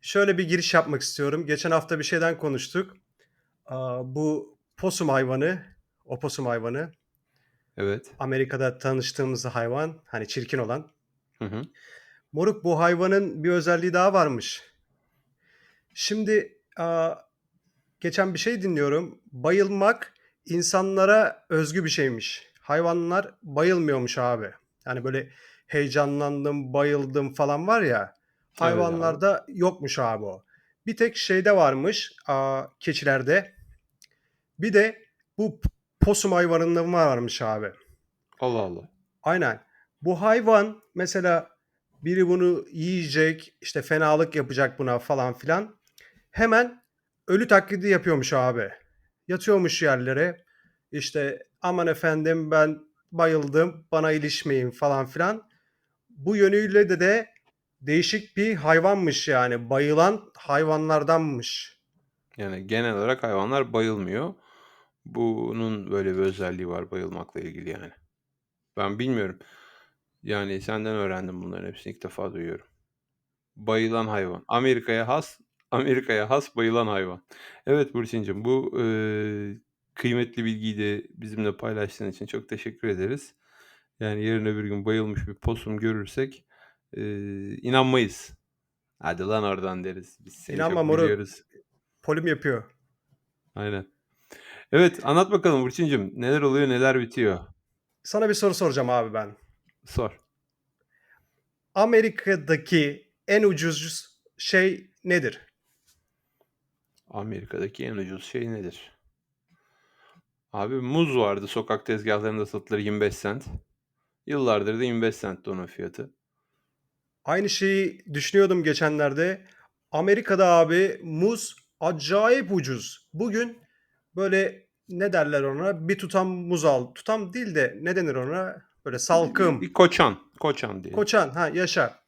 Şöyle bir giriş yapmak istiyorum. Geçen hafta bir şeyden konuştuk. Bu possum hayvanı, opossum hayvanı, Evet. Amerika'da tanıştığımız hayvan, hani çirkin olan. Hı hı. Moruk bu hayvanın bir özelliği daha varmış. Şimdi geçen bir şey dinliyorum. Bayılmak insanlara özgü bir şeymiş. Hayvanlar bayılmıyormuş abi. Yani böyle heyecanlandım, bayıldım falan var ya. Evet abi. Hayvanlarda yokmuş abi o. Bir tek şeyde varmış, aa, keçilerde. Bir de bu p- possum hayvanında varmış abi. Allah Allah. Aynen. Bu hayvan mesela biri bunu yiyecek, işte fenalık yapacak buna falan filan. Hemen ölü taklidi yapıyormuş abi. Yatıyormuş yerlere. İşte aman efendim ben bayıldım, bana ilişmeyin falan filan. Bu yönüyle de de değişik bir hayvanmış yani. Bayılan hayvanlardanmış. Yani genel olarak hayvanlar bayılmıyor. Bunun böyle bir özelliği var bayılmakla ilgili yani. Ben bilmiyorum. Yani senden öğrendim bunların hepsini ilk defa duyuyorum. Bayılan hayvan. Amerika'ya has, Amerika'ya has bayılan hayvan. Evet Burçin'cim bu e, kıymetli bilgiyi de bizimle paylaştığın için çok teşekkür ederiz. Yani yarın öbür gün bayılmış bir possum görürsek e, inanmayız. Hadi lan oradan deriz. Biz seni İnanma çok biliyoruz. Polim yapıyor. Aynen. Evet anlat bakalım Burçin'cim. Neler oluyor neler bitiyor? Sana bir soru soracağım abi ben. Sor. Amerika'daki en ucuz şey nedir? Amerika'daki en ucuz şey nedir? Abi muz vardı sokak tezgahlarında satılır 25 cent. Yıllardır da 25 centti onun fiyatı. Aynı şeyi düşünüyordum geçenlerde. Amerika'da abi muz acayip ucuz. Bugün böyle ne derler ona? Bir tutam muz al. Tutam değil de ne denir ona? Böyle salkım. bir koçan. Koçan diyelim. Koçan. Ha yaşa.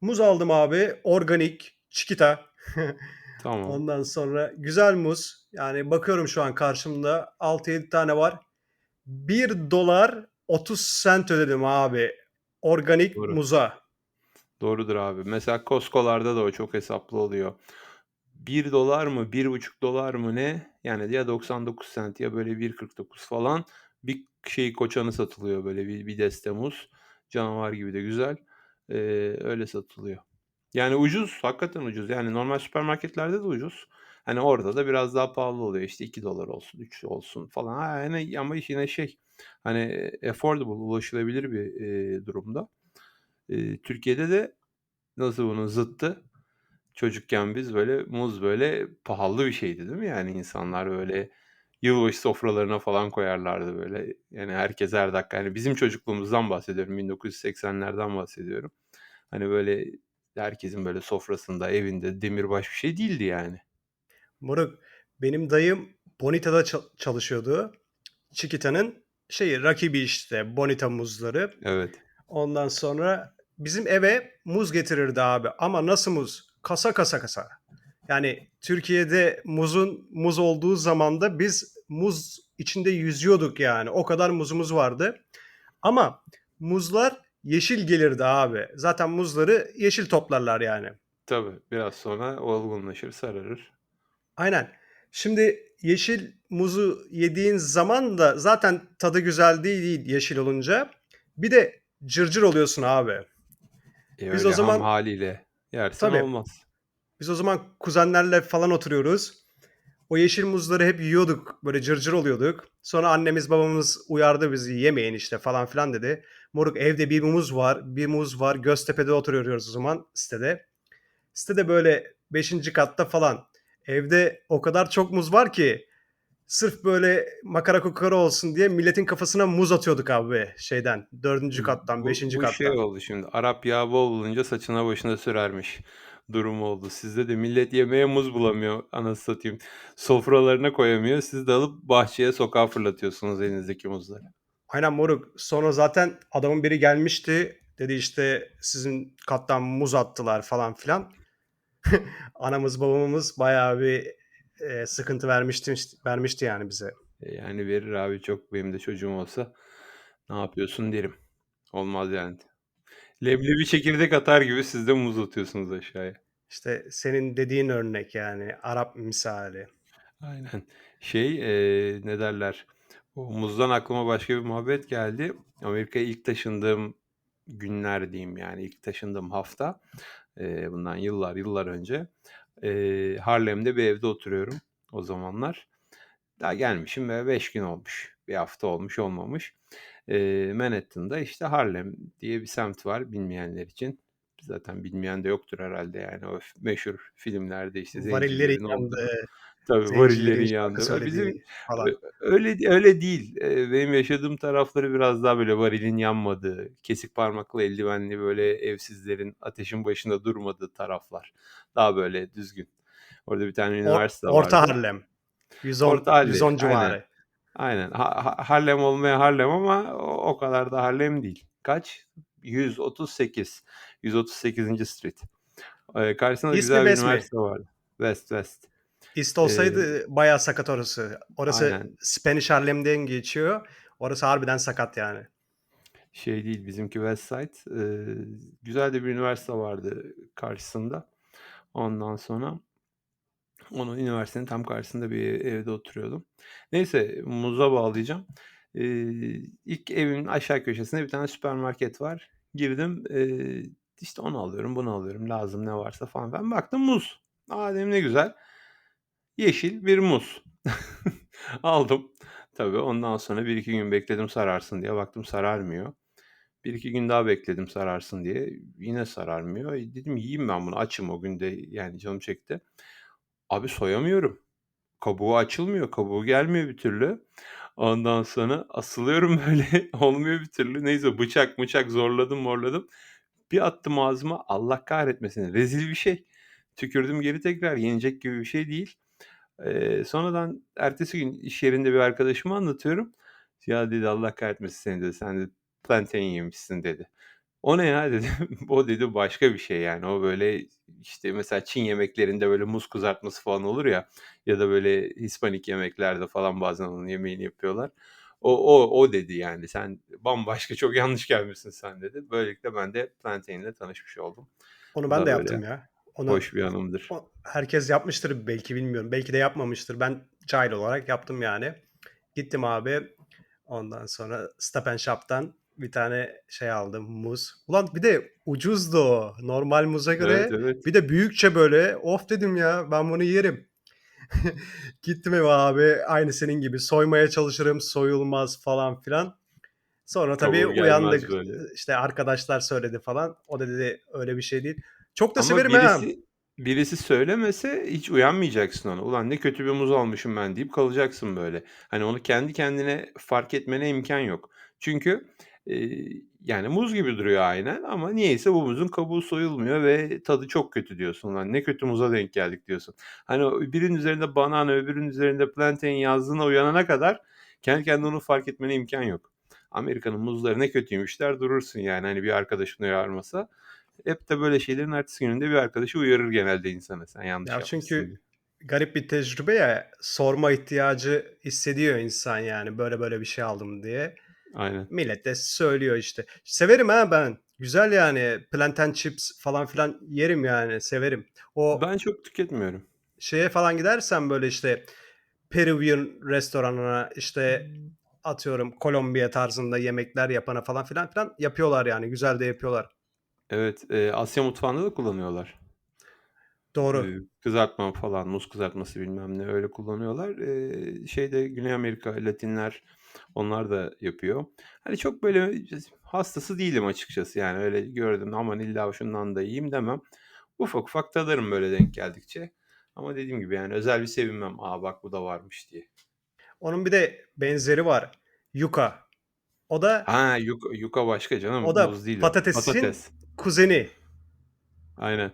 Muz aldım abi. Organik. Çikita. Tamam. Ondan sonra güzel muz. Yani bakıyorum şu an karşımda 6-7 tane var. 1 dolar 30 cent ödedim abi. Organik Doğru. muza. Doğrudur abi. Mesela Costco'larda da o çok hesaplı oluyor. 1 dolar mı 1,5 dolar mı ne? Yani ya 99 cent ya böyle 1,49 falan bir şey koçanı satılıyor böyle bir, bir deste muz. Canavar gibi de güzel. Ee, öyle satılıyor. Yani ucuz. Hakikaten ucuz. Yani normal süpermarketlerde de ucuz. Hani orada da biraz daha pahalı oluyor. İşte 2 dolar olsun, 3 olsun falan. Ha, yani ama yine şey hani affordable, ulaşılabilir bir e, durumda. E, Türkiye'de de nasıl bunun zıttı? Çocukken biz böyle muz böyle pahalı bir şeydi değil mi? Yani insanlar böyle yılbaşı sofralarına falan koyarlardı böyle. Yani herkes her dakika. Yani bizim çocukluğumuzdan bahsediyorum. 1980'lerden bahsediyorum. Hani böyle herkesin böyle sofrasında, evinde demirbaş bir şey değildi yani. Moruk benim dayım Bonita'da çal- çalışıyordu. Chiquita'nın şeyi rakibi işte Bonita muzları. Evet. Ondan sonra bizim eve muz getirirdi abi. Ama nasıl muz? Kasa kasa kasa. Yani Türkiye'de muzun muz olduğu zamanda biz muz içinde yüzüyorduk yani. O kadar muzumuz vardı. Ama muzlar yeşil gelirdi abi. Zaten muzları yeşil toplarlar yani. Tabii biraz sonra olgunlaşır, sararır. Aynen. Şimdi yeşil muzu yediğin zaman da zaten tadı güzel değil, değil yeşil olunca. Bir de cırcır oluyorsun abi. E Biz o zaman haliyle yersen tabii olmaz. biz o zaman kuzenlerle falan oturuyoruz. O yeşil muzları hep yiyorduk. Böyle cırcır oluyorduk. Sonra annemiz babamız uyardı bizi yemeyin işte falan filan dedi. Moruk evde bir muz var. Bir muz var. Göztepe'de oturuyoruz o zaman sitede. Sitede böyle 5. katta falan. Evde o kadar çok muz var ki sırf böyle makara kukara olsun diye milletin kafasına muz atıyorduk abi şeyden. 4. kattan, Bu, 5. bu şey kattan. oldu şimdi. Arap yağı bol bulunca saçına başına sürermiş durumu oldu. Sizde de millet yemeğe muz bulamıyor anasını satayım. Sofralarına koyamıyor. Siz de alıp bahçeye sokağa fırlatıyorsunuz elinizdeki muzları. Aynen moruk. Sonra zaten adamın biri gelmişti. Dedi işte sizin kattan muz attılar falan filan. Anamız babamız bayağı bir e, sıkıntı vermişti vermişti yani bize. E yani verir abi çok benim de çocuğum olsa ne yapıyorsun derim. Olmaz yani. Leblebi çekirdek atar gibi siz de muz atıyorsunuz aşağıya. İşte senin dediğin örnek yani Arap misali. Aynen. Şey, eee, ne derler? O muzdan aklıma başka bir muhabbet geldi. Amerika'ya ilk taşındığım günler diyeyim yani ilk taşındığım hafta, eee, bundan yıllar yıllar önce, eee, Harlem'de bir evde oturuyorum o zamanlar. Daha gelmişim ve 5 gün olmuş. Bir hafta olmuş olmamış. Eee, Manhattan'da işte Harlem diye bir semt var bilmeyenler için. Zaten bilmeyen de yoktur herhalde yani o meşhur filmlerde işte Varillerin yandığı, Tabii varillerin yandığı. Bizim falan. öyle öyle değil. Benim yaşadığım tarafları biraz daha böyle varilin yanmadığı, kesik parmaklı eldivenli böyle evsizlerin ateşin başında durmadığı taraflar. Daha böyle düzgün. Orada bir tane Or üniversite Orta. Harlem. 110 Orta Harlem, 110 aynen. civarı. Aynen. Ha ha Harlem olmaya Harlem ama o o kadar da Harlem değil. Kaç? 138. 138. Street. Eee, karşısında da East güzel bir West mi? üniversite vardı. West, West. East olsaydı bayağı sakat orası. Orası Aynen. Spanish Harlem'den geçiyor. Orası harbiden sakat yani. Şey değil, bizimki West Side. Eee, güzel de bir üniversite vardı karşısında. Ondan sonra onun üniversitenin tam karşısında bir evde oturuyordum. Neyse, muza bağlayacağım. Eee, ilk evimin aşağı köşesinde bir tane süpermarket var. Girdim, eee, işte onu alıyorum, bunu alıyorum, lazım ne varsa falan filan. Baktım muz. A, dedim ne güzel. Yeşil bir muz. Aldım. Tabii ondan sonra 1-2 gün bekledim sararsın diye. Baktım sararmıyor. 1-2 gün daha bekledim sararsın diye. Yine sararmıyor. E, dedim yiyeyim ben bunu. Açım o gün de yani canım çekti. Abi soyamıyorum. Kabuğu açılmıyor. Kabuğu gelmiyor bir türlü. Ondan sonra asılıyorum böyle olmuyor bir türlü. Neyse bıçak mıçak zorladım morladım. Bir attım ağzıma Allah kahretmesin rezil bir şey. Tükürdüm geri tekrar yenecek gibi bir şey değil. Eee, sonradan ertesi gün iş yerinde bir arkadaşıma anlatıyorum. "Ya" dedi, "Allah kahretmesin seni." dedi. "Sen" dedi, "plantain yemişsin." dedi. "O ne ya?" dedim. "O" dedi, "başka bir şey yani." O böyle işte mesela Çin yemeklerinde böyle muz kızartması falan olur ya ya da böyle Hispanik yemeklerde falan bazen onun yemeğini yapıyorlar. "O o o" dedi yani. "Sen bambaşka çok yanlış gelmişsin sen." dedi. Böylelikle ben de plantain'le tanışmış oldum. Onu ben de yaptım ya. Onu hoş bir anımdır. o herkes yapmıştır belki bilmiyorum. Belki de yapmamıştır. Ben cahil olarak yaptım yani. Gittim abi. Ondan sonra Stop Shop'tan bir tane şey aldım muz. Ulan bir de ucuzdu o. Normal muza Evet, göre evet. bir de büyükçe böyle. Of dedim ya ben bunu yerim. Gittim eve abi aynı senin gibi soymaya çalışırım soyulmaz falan filan. Sonra tabii Kabuğu uyandık. böyle. İşte arkadaşlar söyledi falan. O da dedi öyle bir şey değil. Çok da Ama severim ha. birisi birisi söylemese hiç uyanmayacaksın ona. "Ulan ne kötü bir muz almışım ben." deyip kalacaksın böyle. Hani onu kendi kendine fark etmene imkân yok. Çünkü, eee, yani muz gibi duruyor aynen ama niyeyse bu muzun kabuğu soyulmuyor ve tadı çok kötü diyorsun. "Ulan ne kötü muza denk geldik." diyorsun. Hani o birinin üzerinde banana öbürünün üzerinde plantain yazdığına uyanana kadar kendi kendine onu fark etmene imkân yok. Amerika'nın muzları ne kötüymüş der durursun yani hani bir arkadaşın uyarmasa. Hep de böyle şeylerin ertesi gününde bir arkadaşı uyarır genelde insanı sen yanlış Ya yapmışsın çünkü diye. garip bir tecrübe ya. Sorma ihtiyacı hissediyor insan yani böyle böyle bir şey aldım diye. Aynen. Millet de söylüyor işte. Severim ha ben. Güzel yani plantain chips falan filan yerim yani severim. O Ben çok tüketmiyorum. şeye falan gidersen böyle işte Peruvian restoranına işte atıyorum Kolombiya tarzında yemekler yapana falan filan filan yapıyorlar yani. Güzel de yapıyorlar. Evet, eee, Asya mutfağında da kullanıyorlar. Doğru. Eee, kızartma falan, muz kızartması bilmem ne öyle kullanıyorlar. Eee, şeyde Güney Amerika, Latinler onlar da yapıyor. Hani çok böyle hastası değilim açıkçası yani öyle gördüm aman illa şundan da yiyeyim demem. Ufak ufak tadarım böyle denk geldikçe. Ama dediğim gibi yani özel bir sevinmem. A, bak bu da varmış diye. Onun bir de benzeri var. Yuca. O da Ha, yuka yuka başka canım. o da Muz değil o. patatesin Patates. kuzeni. Aynen.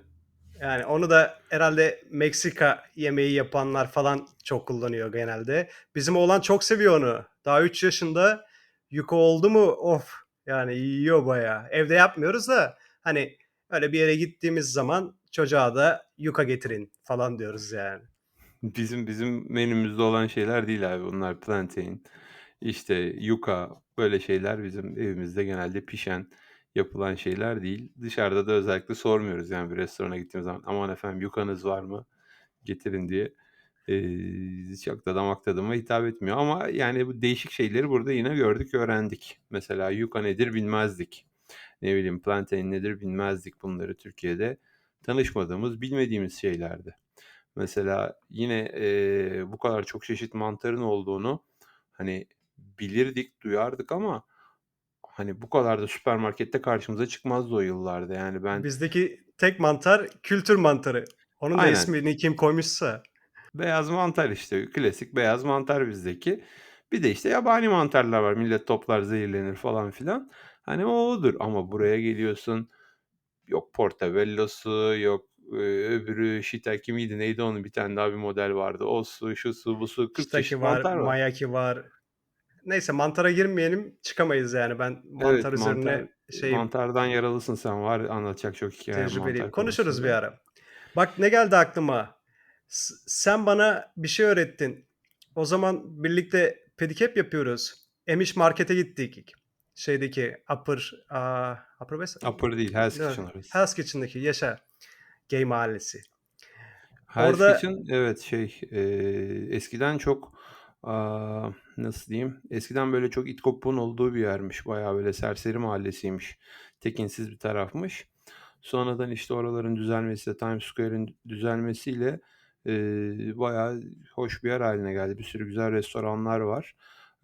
Yani onu da herhalde Meksika yemeği yapanlar falan çok kullanıyor genelde. Bizim oğlan çok seviyor onu. Daha 3 yaşında yuka oldu mu of yani yiyor bayağı. Evde yapmıyoruz da hani öyle bir yere gittiğimiz zaman çocuğa da yuka getirin falan diyoruz yani. Bizim bizim menümüzde olan şeyler değil abi bunlar. Plantain, işte yuka böyle şeyler bizim evimizde genelde pişen yapılan şeyler değil. Dışarıda da özellikle sormuyoruz yani bir restorana gittiğimiz zaman. Aman efendim yukanız var mı? Getirin diye. Eee, çok da damak tadıma hitap etmiyor ama yani bu değişik şeyleri burada yine gördük, öğrendik. Mesela yuka nedir bilmezdik. Ne bileyim plantain nedir bilmezdik. Bunları Türkiye'de tanışmadığımız, bilmediğimiz şeylerdi. Mesela yine, eee, bu kadar çok çeşit mantarın olduğunu, hani, bilirdik, duyardık ama, hani, bu kadar da süpermarkette karşımıza çıkmazdı o yıllarda. Yani ben Bizdeki tek mantar kültür mantarı. Onun da Aynen. ismini kim koymuşsa. Beyaz mantar işte, klasik beyaz mantar bizdeki. Bir de işte yabani mantarlar var. Millet toplar, zehirlenir falan filan. Hani o odur ama buraya geliyorsun, yok portobellosu, yok, eee, öbürü shiitake miydi, neydi onun bir tane daha bir model vardı. Osu, şusu, busu, 40 çeşit Shiitake var, mantar var. mayaki var. Neyse mantara girmeyelim, çıkamayız yani. Ben mantar Evet, mantar üzerine şeyim, mantardan yaralısın sen. Var anlatacak çok hikâyen tecrübeliyim. mantar Konuşuruz bir ara. Bak ne geldi aklıma. Sen bana bir şey öğrettin. O zaman birlikte pedicab yapıyoruz. Emiş Market'e gittik. Şeydeki Upper, aaa, Upper West Upper değil, Hell's Kitchen orası. Hell's Kitchen'daki yaşa. Gay mahallesi. Hell's Orada Kitchen evet, şey, eee, eskiden çok, aaa, nasıl diyeyim, eskiden böyle çok it kopuğun olduğu bir yermiş. Bayağı böyle serseri mahallesiymiş. Tekinsiz bir tarafmış. Sonradan işte oraların düzelmesiyle, Times Square'in düzelmesiyle, eee, bayağı hoş bir yer hâline geldi. Bir sürü güzel restoranlar var.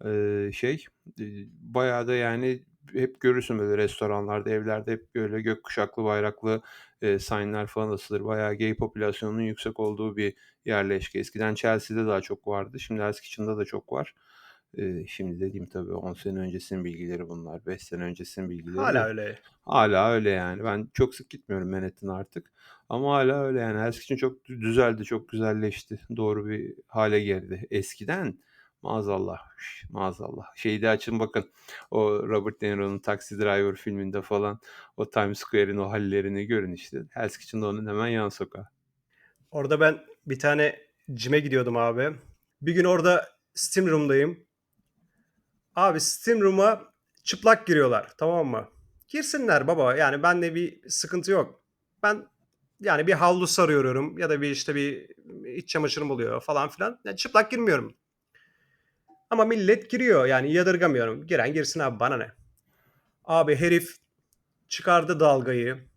Eee, şey, eee, bayağı da yani hep görürsün böyle restoranlarda, evlerde hep böyle gökkuşaklı, bayraklı, eee, sign'ler falan asılır. Bayağı gay popülasyonunun yüksek olduğu bir yerleşke. Eskiden Chelsea'de daha çok vardı. Şimdi Kitchen'da da çok var. Şimdi dediğim tabii 10 sene öncesinin bilgileri bunlar. 5 sene öncesinin bilgileri de. öyle. Hâlâ öyle yani. Ben çok sık gitmiyorum Manhattan'a artık ama hâlâ öyle yani. Hell's Kitchen çok dü düzeldi, çok güzelleşti. Doğru bir hâle geldi. Eskiden maazallah, maazallah. Şeyde açın bakın, o Robert De Niro'nun Taxi Driver filminde falan o Times Square'in o hallerini görün işte. Hell's Kitchen de onun hemen yan sokağı. Orada ben bir tane gym'e gidiyordum abi. Bir gün orada steam room'dayım. Abi steam room'a çıplak giriyorlar, tamam mı? Girsinler baba, yani bende bir sıkıntı yok. Ben yani bir havlu sarıyorum ya da bir işte bir iç çamaşırım oluyor falan filan. Ya çıplak girmiyorum. Ama millet giriyor yani yadırgamıyorum. Giren girsin abi bana ne? Abi herif çıkardı dalgayı.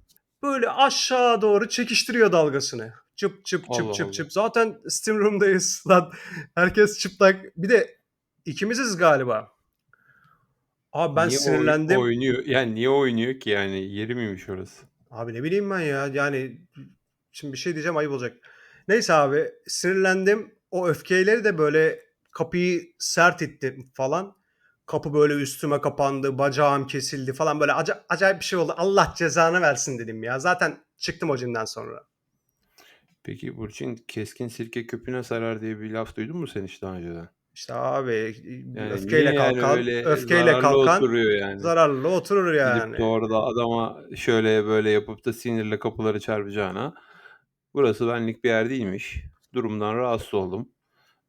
Böyle aşağı doğru çekiştiriyor dalgasını. Çıp çıp çıp Allah çıp Allah. çıp. Zaten steam room'dayız lan. Herkes çıplak. Bir de ikimiziz galiba. Abi ben Niye oy sinirlendim. oynuyor? Yani niye oynuyor ki yani? Yeri miymiş orası? Abi ne bileyim ben ya. Yani şimdi bir şey diyeceğim ayıp olacak. Neyse abi sinirlendim. O öfkeyle de böyle kapıyı sert ittim falan. Kapı böyle üstüme kapandı. Bacağım kesildi falan. Böyle aca- acayip bir şey oldu. Allah cezanı versin dedim ya. Zaten çıktım o cimden sonra. Peki Burçin keskin sirke köpüğüne sarar diye bir laf duydun mu sen hiç daha önceden? İşte abi Yani öfkeyle yani kalkan, öfkeyle zararlı kalkan oturuyor yani? zararlı oturur Gidip yani. de orada adama şöyle böyle yapıp da sinirle kapıları çarpacağına burası benlik bir yer değilmiş. Durumdan rahatsız oldum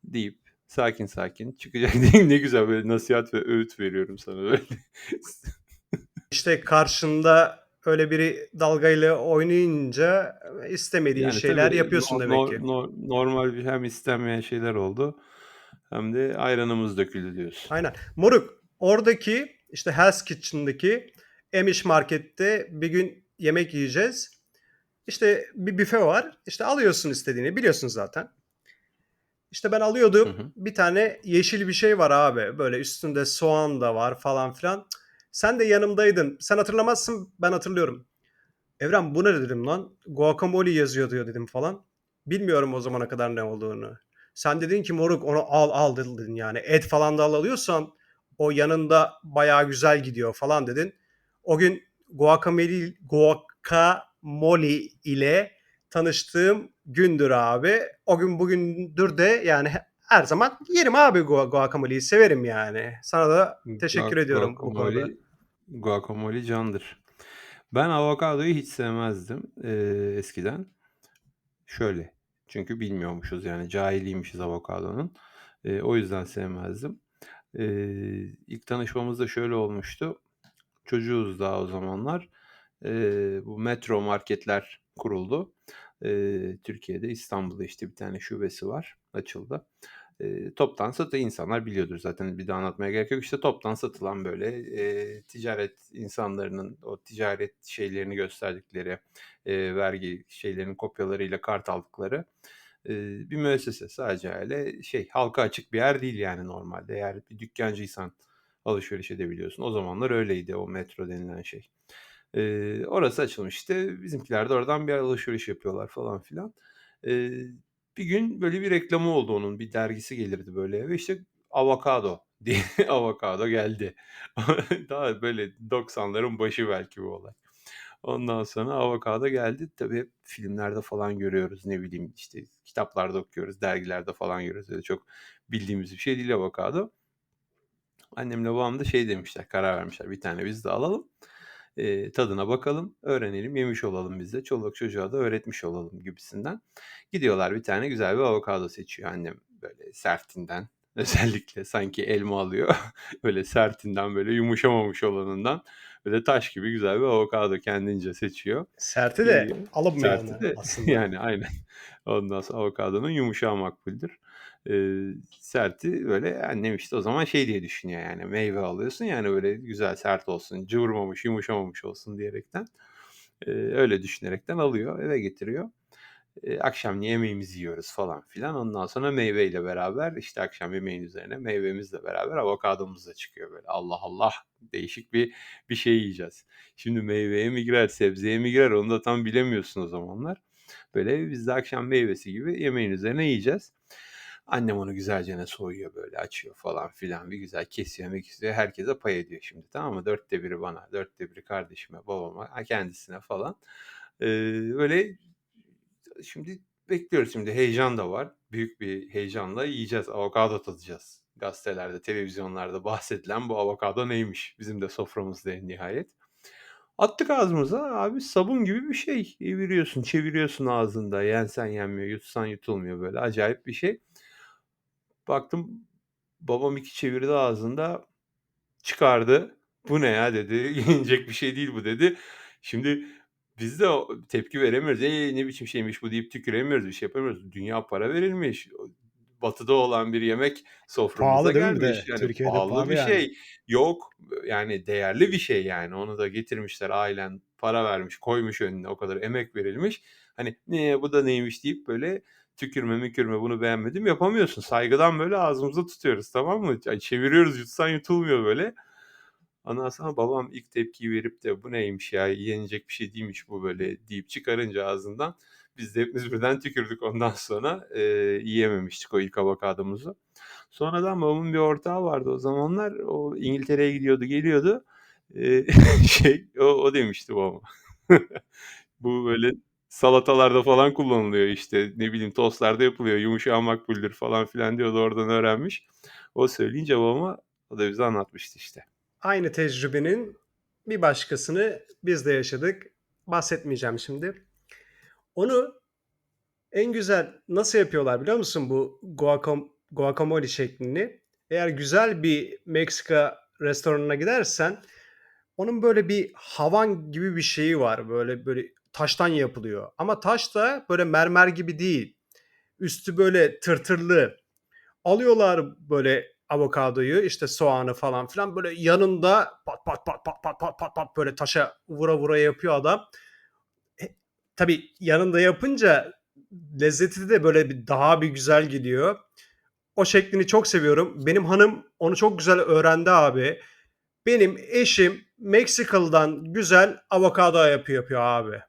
deyip sakin sakin çıkacak değil ne güzel böyle nasihat ve öğüt veriyorum sana böyle. İşte karşında öyle biri dalgayla oynayınca istemediğin Yani şeyler tabii yapıyorsun no demek ki. no normal bir hem istenmeyen şeyler oldu hem de ayranımız döküldü diyorsun. Aynen. Moruk oradaki işte Hell's Kitchen'daki Emiş Market'te bir gün yemek yiyeceğiz. İşte bir büfe var. İşte alıyorsun istediğini. Biliyorsun zaten. İşte ben Hı alıyordum. hı. Bir tane yeşil bir şey var abi. Böyle üstünde soğan da var falan filan. Sen de yanımdaydın. Sen hatırlamazsın ben hatırlıyorum. Evren bu ne dedim lan? Guacamole yazıyor diyor dedim falan. Bilmiyorum o zamana kadar ne olduğunu. Sen dedin ki moruk onu al al dedin yani. Et falan da al alıyorsan o yanında bayağı güzel gidiyor falan dedin. O gün guacamole, guacamole ile tanıştığım gündür abi. O gün bugündür de yani her zaman yerim abi gua- guacamole'yi severim yani. Sana da teşekkür Guac ediyorum bu konuda. guacamole guacamole candır. Ben avokadoyu hiç sevmezdim, eee, eskiden. Şöyle, çünkü bilmiyormuşuz yani cahiliymişiz avokadonun. Eee, o yüzden sevmezdim. Eee, ilk tanışmamız da şöyle olmuştu. çocuğuz daha o zamanlar. Eee, bu Metro marketler kuruldu. Eee, Türkiye'de, İstanbul'da, işte, bir tane şubesi var, açıldı. Eee, toptan satı insanlar biliyordur zaten bir daha anlatmaya gerek yok. İşte, toptan satılan, böyle, eee, ticaret insanlarının o ticaret şeylerini gösterdikleri, eee, vergi şeylerinin kopyalarıyla kart aldıkları, eee, bir müessese. Sadece öyle şey, halka açık bir yer değil yani normalde. Eğer bir dükkâncıysan alışveriş edebiliyorsun. O zamanlar öyleydi o Metro denilen şey. Eee, orası açılmıştı. Bizimkiler de oradan bir alışveriş yapıyorlar falan filan. Eee, bir gün böyle bir reklamı oldu onun. Bir dergisi gelirdi böyle eve. İşte, avokado diye avokado geldi. Daha böyle 90'ların başı belki bu olay. Ondan sonra avokado geldi. Tabii filmlerde falan görüyoruz. Ne bileyim, işte, kitaplarda okuyoruz, dergilerde falan görüyoruz. Öyle çok bildiğimiz bir şey değil avokado. Annemle babam da şey demişler, karar vermişler. Bir tane biz de alalım. Eee, tadına bakalım, öğrenelim, yemiş olalım biz de. Çoluk çocuğa da öğretmiş olalım gibisinden. Gidiyorlar bir tane güzel bir avokado seçiyor annem. Böyle sertinden özellikle sanki elma alıyor. Öyle sertinden, böyle yumuşamamış olanından böyle taş gibi güzel bir avokado kendince seçiyor. Serti de Geliyor. alınmıyor Serti de aslında. yani aynen. Ondan sonra avokadonun yumuşağı makbuldür. Serti böyle annem, işte, o zaman şey diye düşünüyor yani meyve alıyorsun ya, hani, böyle güzel sert olsun, cıvırmamış, yumuşamamış olsun diyerekten. Eee, öyle düşünerekten alıyor, eve getiriyor. Akşamleyin yemeğimizi yiyoruz falan filan. Ondan sonra meyveyle beraber, işte, akşam yemeğinin üzerine meyvemizle beraber avokadomuz da çıkıyor böyle. Allah Allah! Değişik bir bir şey yiyeceğiz. Şimdi meyveye mi girer, sebzeye mi girer onu da tam bilemiyorsun o zamanlar. Böyle biz de akşam meyvesi gibi yemeğin üzerine yiyeceğiz. Annem onu güzelcene soyuyor böyle, açıyor falan filan. Bir güzel kesiyor mekesiyor. Herkese pay ediyor şimdi, tamam mı? 4'te 1'i bana, 4'te 1'i kardeşime, babama, kendisine falan. Eee, böyle şimdi bekliyoruz şimdi heyecan da var. Büyük bir heyecanla yiyeceğiz, avokado tadacağız. Gazetelerde, televizyonlarda bahsedilen bu avokado neymiş? Bizim de soframızda en nihayet. Attık ağzımıza, abi sabun gibi bir şey. Eviriyorsun, çeviriyorsun ağzında. Yensen yenmiyor, yutsan yutulmuyor böyle acayip bir şey. Baktım babam 2 çevirdi ağzında, çıkardı. "Bu ne ya?" dedi. "Yenecek bir şey değil bu." dedi. Şimdi biz de tepki veremiyoruz. "Eee, ne biçim şeymiş bu?" deyip tüküremiyoruz, bir şey yapamıyoruz. Dünya para verilmiş. Batı'da olan bir yemek soframıza Pahalı değil mi de? Yani Türkiye'de pahalı pahalı bir yani. şey. Yok, yani değerli bir şey yani. Onu da getirmişler, ailen para vermiş, koymuş önüne, o kadar emek verilmiş. Hani, "Ne, bu da neymiş?" deyip böyle tükürme mükürme, "Bunu beğenmedim." yapamıyorsun. Saygıdan böyle ağzımızda tutuyoruz, tamam mı? Ay, çeviriyoruz, yutsan yutulmuyor böyle. Ondan sonra babam ilk tepkiyi verip de "Bu neymiş ya, yenecek bir şey değilmiş bu böyle." deyip çıkarınca ağzından biz de hepimiz birden tükürdük ondan sonra. Eee, yiyememiştik o ilk avokadomuzu. Sonradan babamın bir ortağı vardı o zamanlar. O İngiltere'ye gidiyordu, geliyordu. Eee, şey, o o demişti babama. "Bu böyle salatalarda falan kullanılıyor, işte, ne bileyim tostlarda yapılıyor, yumuşağı makbuldür." falan filan diyordu, oradan öğrenmiş. O söyleyince babama, o da bize anlatmıştı işte. Aynı tecrübenin bir başkasını biz de yaşadık. Bahsetmeyeceğim şimdi. Onu en güzel nasıl yapıyorlar biliyor musun bu guacam guacamole şeklini? Eğer güzel bir Meksika restoranına gidersen onun böyle bir havan gibi bir şeyi var. Böyle böyle taştan yapılıyor. Ama taş da böyle mermer gibi değil. Üstü böyle tırtırlı. Alıyorlar böyle avokadoyu, işte soğanı falan filan böyle yanında pat pat pat pat pat pat pat pat böyle taşa vura vura yapıyor adam. E, tabii yanında yapınca lezzeti de böyle bir daha bir güzel gidiyor. O şeklini çok seviyorum. Benim hanım onu çok güzel öğrendi abi. Benim eşim Meksikalı'dan güzel avokado yapıyor yapıyor abi.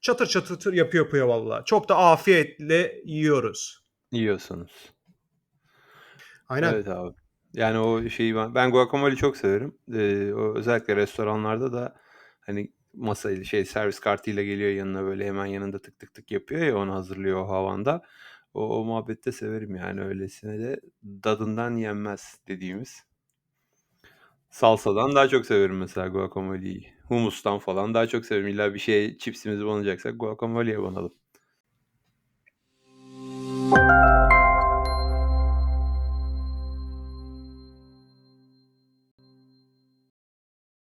Çatır çatır tır yapıyor yapıyor valla. Çok da afiyetle yiyoruz. Yiyorsunuz. Aynen. Evet abi. Yani o şeyi ben ben guacamole'yi çok severim. Eee, o özellikle restoranlarda da, hani, masayla şey servis kartıyla geliyor yanına böyle hemen yanında tık tık tık yapıyor ya onu hazırlıyor o havanda. O o muhabbeti de severim yani öylesine de dadından yenmez dediğimiz. Salsadan daha çok severim mesela guacamole'yi humustan falan daha çok severim. İlla bir şey çipsimizi banacaksak guacamole'ye banalım.